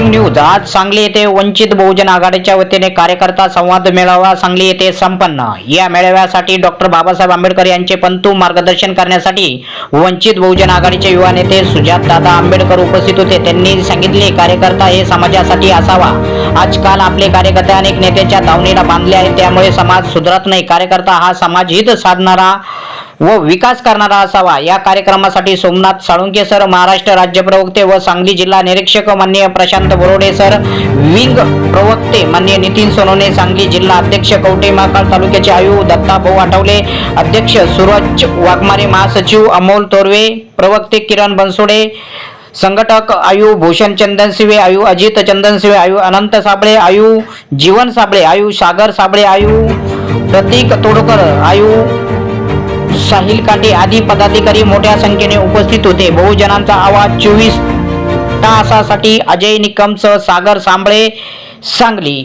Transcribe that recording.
News आज सांगली येथे वंचित बहुजन आघाडीच्या वतीने कार्यकर्ता संवाद मेळावा सांगली येथे संपन्न. या मेळाव्यासाठी डॉक्टर बाबासाहेब आंबेडकर यांचे पंतू मार्गदर्शन करण्यासाठी वंचित बहुजन आघाडीचे युवा नेते सुजात दादा आंबेडकर उपस्थित होते. त्यांनी सांगितले कार्यकर्ता हे समाजासाठी असावा. आजकाल आपले कार्यकर्ते अनेक नेत्यांच्या दावणीला बांधले आहेत. त्यामुळे समाज सुधारत नाही. कार्यकर्ता हा समाज हित साधणारा व विकास करणारा असावा. या कार्यक्रमासाठी सोमनाथ साळुंके सर महाराष्ट्र राज्य प्रवक्ते व सांगली जिल्हा निरीक्षक मान्य प्रशांत बोरोडे सर विंग प्रवक्ते मान्य नितीन सोनोने सांगली जिल्हा अध्यक्ष कवटे महाकाळ तालुक्याचे आयु दत्ता भाऊ आठवले अध्यक्ष सूरज वाघमारे महासचिव अमोल तोरवे प्रवक्ते किरण बनसोडे संघटक आयु भूषण चंदनशिवे आयु अजित चंदनशिवे आयु अनंत साबळे आयु जीवन साबळे आयु सागर साबळे आयु प्रतीक तोडकर आयु साहिल काटे आदी पदाधिकारी मोठ्या संख्येने उपस्थित होते. बहुजनांचा आवाज चोवीस तासासाठी अजय निकमसह सागर सांबळे सांगली.